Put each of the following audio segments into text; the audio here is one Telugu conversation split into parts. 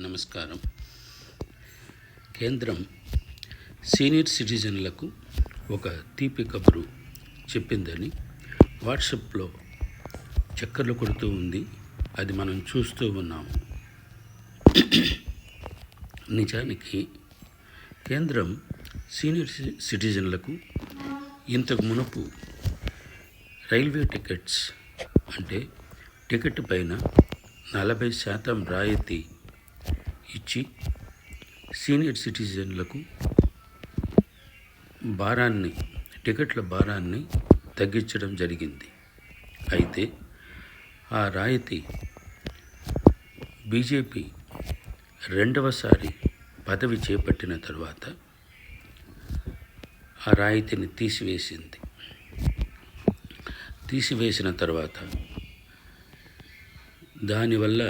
నమస్కారం. కేంద్రం సీనియర్ సిటిజన్లకు ఒక తీపి కబురు చెప్పిందని వాట్సాప్లో చక్కర్లు కొడుతూ ఉంది. అది మనం చూస్తూ ఉన్నాము నిజానికి కేంద్రం సీనియర్ సిటిజన్లకు ఇంతకు మునుపు రైల్వే టికెట్స్ అంటే టికెట్ పైన నలభై శాతం రాయితీ ఇచ్చి సీనియర్ సిటిజన్లకు భారాన్ని టికెట్ల భారాన్ని తగ్గించడం జరిగింది. అయితే ఆ రాయితీ బీజేపీ రెండవసారి పదవి చేపట్టిన తర్వాత ఆ రాయితీని తీసివేసింది. తీసివేసిన తర్వాత దానివల్ల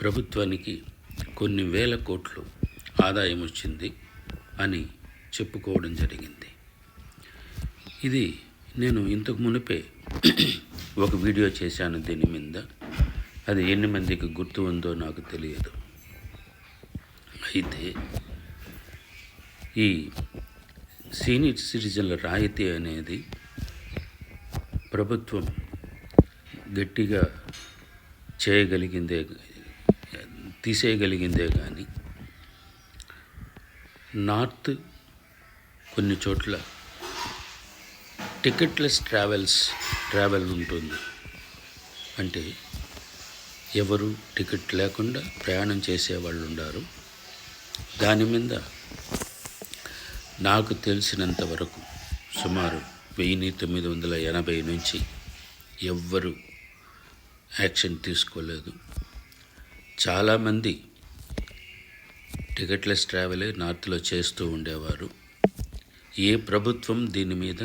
ప్రభుత్వానికి కొన్ని వేల కోట్లు ఆదాయం వచ్చింది అని చెప్పుకోవడం జరిగింది. ఇది నేను ఇంతకు మునిపే ఒక వీడియో చేశాను దీని మీద. అది ఎన్ని మందికి గుర్తు ఉందో నాకు తెలియదు. అయితే ఈ సీనియర్ సిటిజన్ల రాయితీ అనేది ప్రభుత్వం గట్టిగా చేయగలిగిందే తీసేయగలిగిందే కానీ నార్త్ కొన్ని చోట్ల టికెట్లెస్ ట్రావెల్స్ ట్రావెల్ ఉంటుంది. అంటే ఎవరు టికెట్ లేకుండా ప్రయాణం చేసేవాళ్ళు ఉండారు దాని మీద నాకు తెలిసినంత వరకు సుమారు వెయ్యి తొమ్మిది వందల ఎనభై నుంచి ఎవ్వరు యాక్షన్ తీసుకోలేదు. చాలామంది టికెట్లెస్ ట్రావెలే నార్త్లో చేస్తూ ఉండేవారు. ఏ ప్రభుత్వం దీని మీద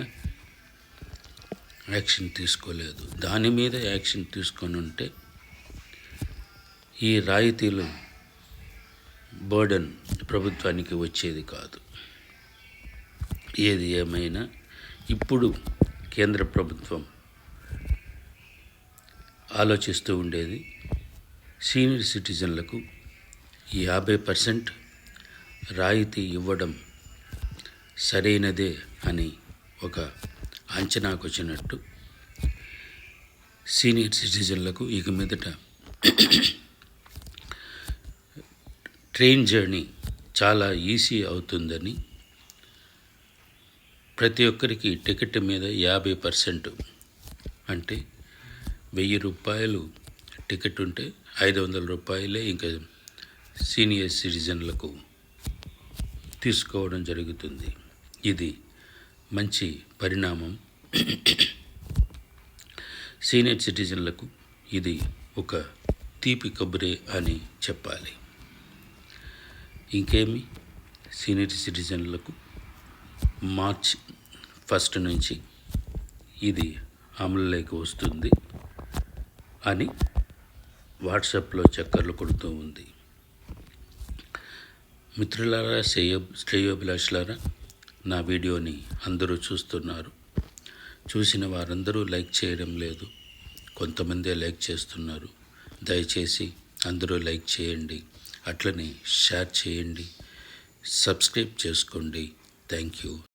యాక్షన్ తీసుకోలేదు. దాని మీద యాక్షన్ తీసుకొని ఉంటే ఈ రాయితీలు బర్డన్ ప్రభుత్వానికి వచ్చేది కాదు. ఏది ఏమైనా ఇప్పుడు కేంద్ర ప్రభుత్వం ఆలోచిస్తూ ఉండేది. సీనియర్ సిటిజన్లకు యాభై పర్సెంట్ రాయితీ ఇవ్వడం సరైనదే అని ఒక అంచనాకు వచ్చినట్టు సీనియర్ సిటిజన్లకు ఇక మీదట ట్రైన్ జర్నీ చాలా ఈజీ అవుతుందని ప్రతి ఒక్కరికి టికెట్ మీద యాభై పర్సెంట్ అంటే వెయ్యి రూపాయలు టికెట్ ఉంటే ఐదు వందల రూపాయలే ఇంకా సీనియర్ సిటిజన్లకు తీసుకోవడం జరుగుతుంది. ఇది మంచి పరిణామం. సీనియర్ సిటిజన్లకు ఇది ఒక తీపి కబురే అని చెప్పాలి. ఇంకేమి? సీనియర్ సిటిజన్లకు మార్చ్ ఫస్ట్ నుంచి ఇది అమలులోకి వస్తుంది అని వాట్సాప్లో చక్కర్లు కొడుతూ ఉంది. మిత్రులారా శ్రేయో శ్రేయోభిలాషులారా నా వీడియోని అందరూ చూస్తున్నారు. చూసిన వారందరూ లైక్ చేయడం లేదు. కొంతమందే లైక్ చేస్తున్నారు. దయచేసి అందరూ లైక్ చేయండి. అట్లనే షేర్ చేయండి. సబ్స్క్రైబ్ చేసుకోండి. Thank you.